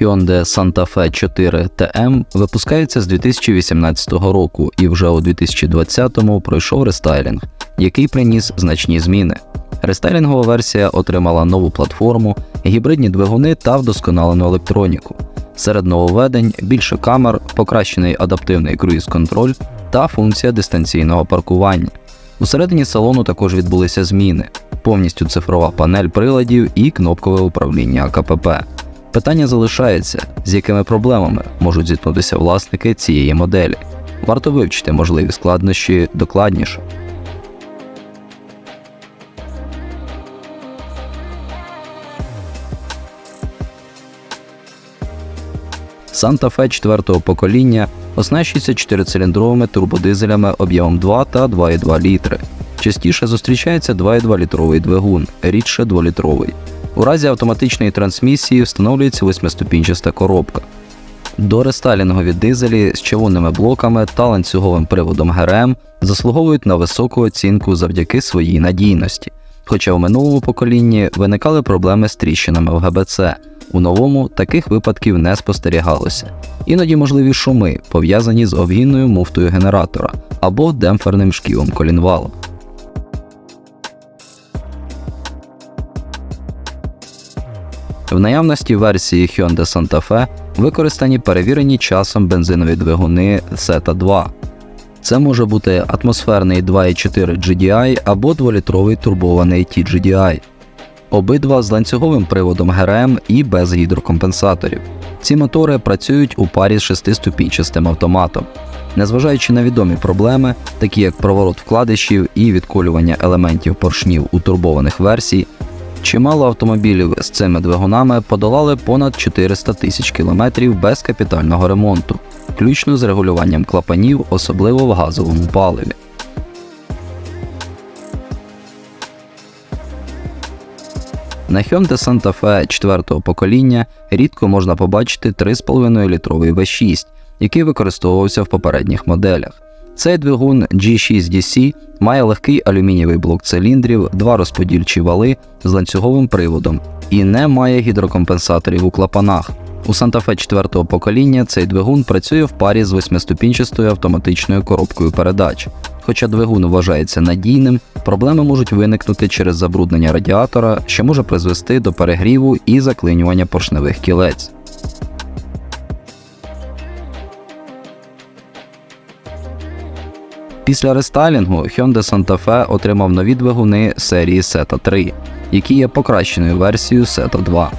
Hyundai Santa Fe 4 TM випускається з 2018 року і вже у 2020-му пройшов рестайлінг, який приніс значні зміни. Рестайлінгова версія отримала нову платформу, гібридні двигуни та вдосконалену електроніку. Серед нововведень більше камер, покращений адаптивний круїз-контроль та функція дистанційного паркування. Усередині салону також відбулися зміни: повністю цифрова панель приладів і кнопкове управління КПП. Питання залишається, з якими проблемами можуть зіткнутися власники цієї моделі. Варто вивчити можливі складнощі докладніше. Santa Fe 4 покоління оснащується 4-циліндровими турбодизелями об'ємом 2 та 2,2 літри. Частіше зустрічається 2,2 літровий двигун, рідше 2-літровий. У разі автоматичної трансмісії встановлюється восьмиступінчаста коробка. До рестайлінгові дизелі з човунними блоками та ланцюговим приводом ГРМ заслуговують на високу оцінку завдяки своїй надійності. Хоча в минулому поколінні виникали проблеми з тріщинами в ГБЦ, у новому таких випадків не спостерігалося. Іноді можливі шуми, пов'язані з обгінною муфтою генератора або демпферним шківом колінвалу. В наявності версії Hyundai Santa Fe використані перевірені часом бензинові двигуни SETA 2. Це може бути атмосферний 2.4 GDI або 2-літровий турбований TGDI. Обидва з ланцюговим приводом ГРМ і без гідрокомпенсаторів. Ці мотори працюють у парі з шестиступінчастим автоматом. Незважаючи на відомі проблеми, такі як проворот вкладишів і відколювання елементів поршнів у турбованих версій, Чимало автомобілів з цими двигунами подолали понад 400 тисяч кілометрів без капітального ремонту, включно з регулюванням клапанів, особливо в газовому паливі. На Hyundai Santa Fe 4-го покоління рідко можна побачити 3,5 літровий V6, який використовувався в попередніх моделях. Цей двигун G6DC має легкий алюмінієвий блок циліндрів, два розподільчі вали з ланцюговим приводом і не має гідрокомпенсаторів у клапанах. У Santa Fe 4 покоління цей двигун працює в парі з восьмиступінчастою автоматичною коробкою передач. Хоча двигун вважається надійним, проблеми можуть виникнути через забруднення радіатора, що може призвести до перегріву і заклинювання поршневих кілець. Після рестайлінгу Hyundai Santa Fe отримав нові двигуни серії SETA 3, які є покращеною версією SETA 2.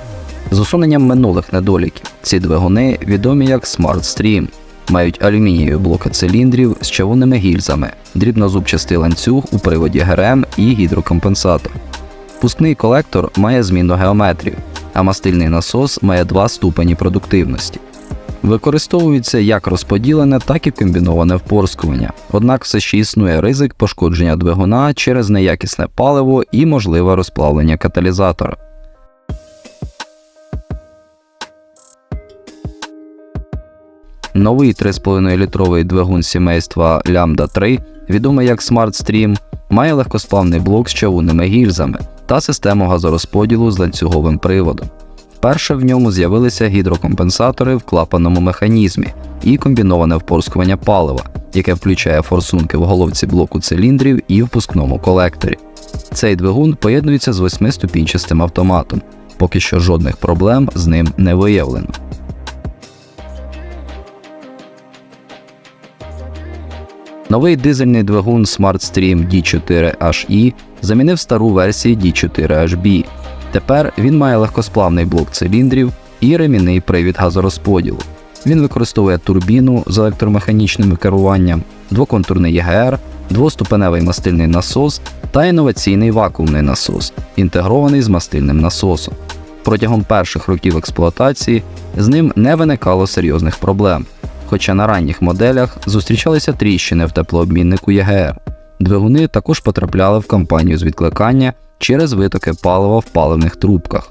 З усуненням минулих недоліків ці двигуни відомі як Smart Stream, мають алюмінієві блоки циліндрів з чавунними гільзами, дрібнозубчастий ланцюг у приводі ГРМ і гідрокомпенсатор. Пускний колектор має змінну геометрію, а мастильний насос має два ступені продуктивності. Використовується як розподілене, так і комбіноване впорскування. Однак все ще існує ризик пошкодження двигуна через неякісне паливо і можливе розплавлення каталізатора. Новий 3,5-літровий двигун сімейства Lambda 3, відомий як Smart Stream, має легкосплавний блок з чавунними гільзами та систему газорозподілу з ланцюговим приводом. Вперше в ньому з'явилися гідрокомпенсатори в клапанному механізмі і комбіноване впорскування палива, яке включає форсунки в головці блоку циліндрів і впускному колекторі. Цей двигун поєднується з восьмиступінчастим автоматом, поки що жодних проблем з ним не виявлено. Новий дизельний двигун SmartStream D4HE замінив стару версію D4HB. Тепер він має легкосплавний блок циліндрів і ремінний привід газорозподілу. Він використовує турбіну з електромеханічним керуванням, двоконтурний ЄГР, двоступеневий мастильний насос та інноваційний вакуумний насос, інтегрований з мастильним насосом. Протягом перших років експлуатації з ним не виникало серйозних проблем, хоча на ранніх моделях зустрічалися тріщини в теплообміннику ЄГР. Двигуни також потрапляли в кампанію з відкликання через витоки палива в паливних трубках.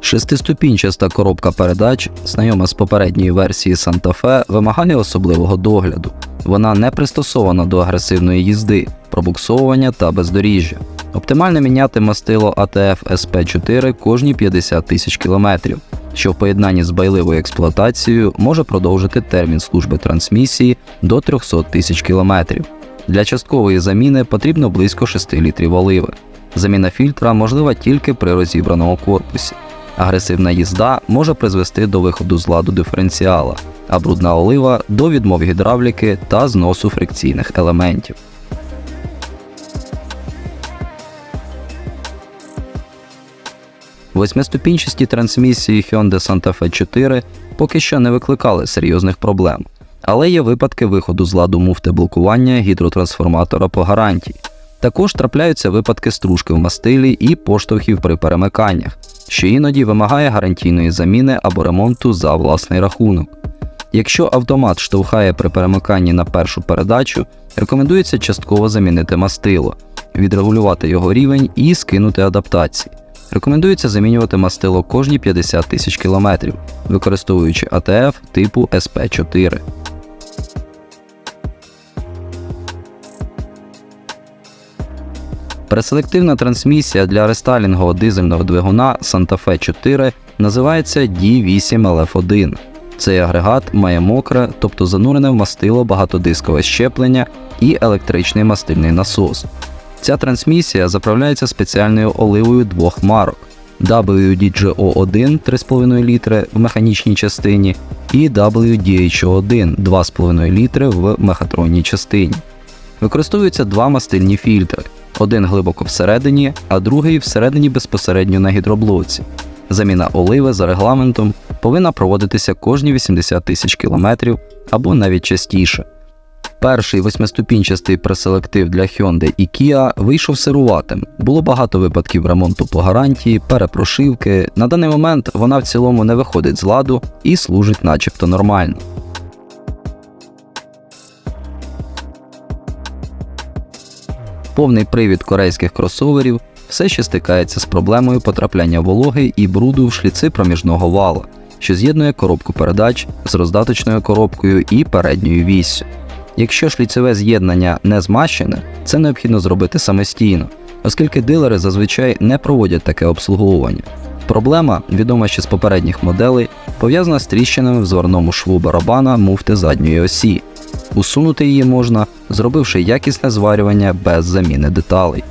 Шестиступінчаста коробка передач, знайома з попередньої версії Santa Fe, вимагає особливого догляду. Вона не пристосована до агресивної їзди, пробуксовування та бездоріжжя. Оптимально міняти мастило АТФ СП4 кожні 50 тисяч кілометрів, що в поєднанні з байливою експлуатацією може продовжити термін служби трансмісії до 300 тисяч кілометрів. Для часткової заміни потрібно близько 6 літрів оливи. Заміна фільтра можлива тільки при розібраному корпусі. Агресивна їзда може призвести до виходу з ладу диференціала, а брудна олива до відмов гідравліки та зносу фрикційних елементів. Восьмиступінчасті трансмісії Hyundai Santa Fe 4 поки що не викликали серйозних проблем, але є випадки виходу з ладу муфти блокування гідротрансформатора по гарантії. Також трапляються випадки стружки в мастилі і поштовхів при перемиканнях, що іноді вимагає гарантійної заміни або ремонту за власний рахунок. Якщо автомат штовхає при перемиканні на першу передачу, рекомендується частково замінити мастило, відрегулювати його рівень і скинути адаптації. Рекомендується замінювати мастило кожні 50 тисяч кілометрів, використовуючи АТФ типу СП4. Преселективна трансмісія для рестайлінгового дизельного двигуна Santa Fe 4 називається D8LF1. Цей агрегат має мокре, тобто занурене в мастило багатодискове щеплення і електричний мастильний насос. Ця трансмісія заправляється спеціальною оливою двох марок WDGO1 3,5 літри в механічній частині і WDHO1 2,5 літри в мехатронній частині. Використовуються два мастильні фільтри: один глибоко всередині, а другий всередині безпосередньо на гідроблоці. Заміна оливи за регламентом повинна проводитися кожні 80 тисяч кілометрів або навіть частіше. Перший восьмиступінчастий преселектив для Hyundai і Kia вийшов сируватим. Було багато випадків ремонту по гарантії, перепрошивки. На даний момент вона в цілому не виходить з ладу і служить начебто нормально. Повний привід корейських кросоверів все ще стикається з проблемою потрапляння вологи і бруду в шліци проміжного вала, що з'єднує коробку передач з роздаточною коробкою і передньою віссю. Якщо шліцеве з'єднання не змащене, це необхідно зробити самостійно, оскільки дилери зазвичай не проводять таке обслуговування. Проблема, відома ще з попередніх моделей, пов'язана з тріщинами в зварному шву барабана муфти задньої осі. Усунути її можна, зробивши якісне зварювання без заміни деталей.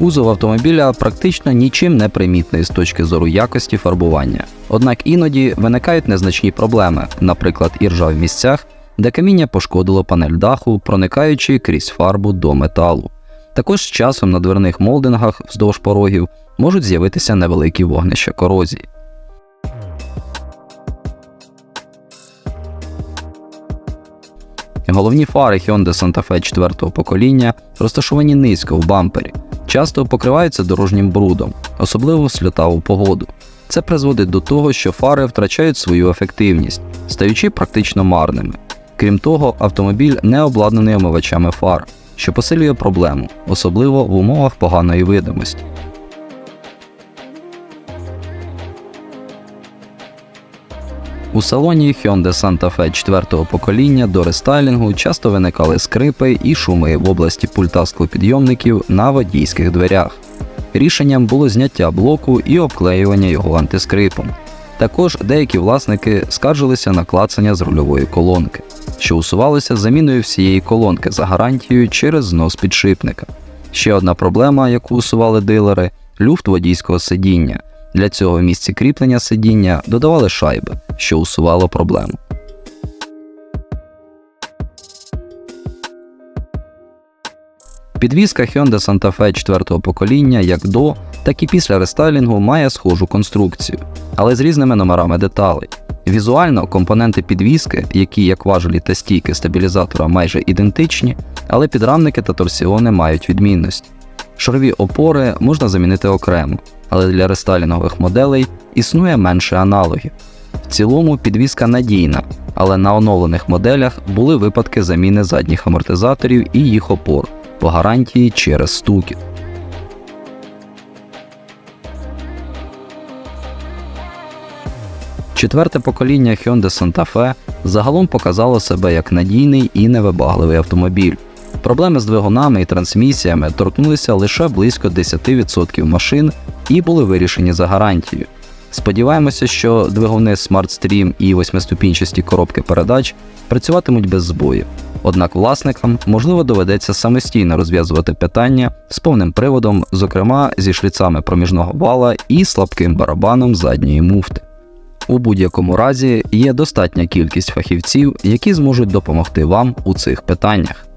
Кузов автомобіля практично нічим не примітний з точки зору якості фарбування. Однак іноді виникають незначні проблеми, наприклад, іржа в місцях, де каміння пошкодило панель даху, проникаючи крізь фарбу до металу. Також з часом на дверних молдингах вздовж порогів можуть з'явитися невеликі вогнища корозії. Головні фари Hyundai Santa Fe 4-го покоління розташовані низько в бампері, часто покриваються дорожнім брудом, особливо в сльотаву погоду. Це призводить до того, що фари втрачають свою ефективність, стаючи практично марними. Крім того, автомобіль не обладнаний омивачами фар, що посилює проблему, особливо в умовах поганої видимості. У салоні Hyundai Santa Fe 4 покоління до рестайлінгу часто виникали скрипи і шуми в області пульта склопідйомників на водійських дверях. Рішенням було зняття блоку і обклеювання його антискрипом. Також деякі власники скаржилися на клацання з рульової колонки, що усувалося заміною всієї колонки за гарантією через знос підшипника. Ще одна проблема, яку усували дилери люфт водійського сидіння. Для цього в місці кріплення сидіння додавали шайби, що усувало проблему. Підвізка Hyundai Santa Fe 4 покоління як до, так і після рестайлінгу має схожу конструкцію, але з різними номерами деталей. Візуально компоненти підвіски, які як важелі та стійки стабілізатора майже ідентичні, але підрамники та торсіони мають відмінності. Шарові опори можна замінити окремо, але для рестайлінгових моделей існує менше аналогів. В цілому підвізка надійна, але на оновлених моделях були випадки заміни задніх амортизаторів і їх опор по гарантії через стукіт. Четверте покоління Hyundai Santa Fe загалом показало себе як надійний і невибагливий автомобіль. Проблеми з двигунами і трансмісіями торкнулися лише близько 10% машин і були вирішені за гарантією. Сподіваємося, що двигуни SmartStream і восьмиступінчасті коробки передач працюватимуть без збоїв. Однак власникам можливо доведеться самостійно розв'язувати питання з повним приводом, зокрема зі шліцами проміжного вала і слабким барабаном задньої муфти. У будь-якому разі є достатня кількість фахівців, які зможуть допомогти вам у цих питаннях.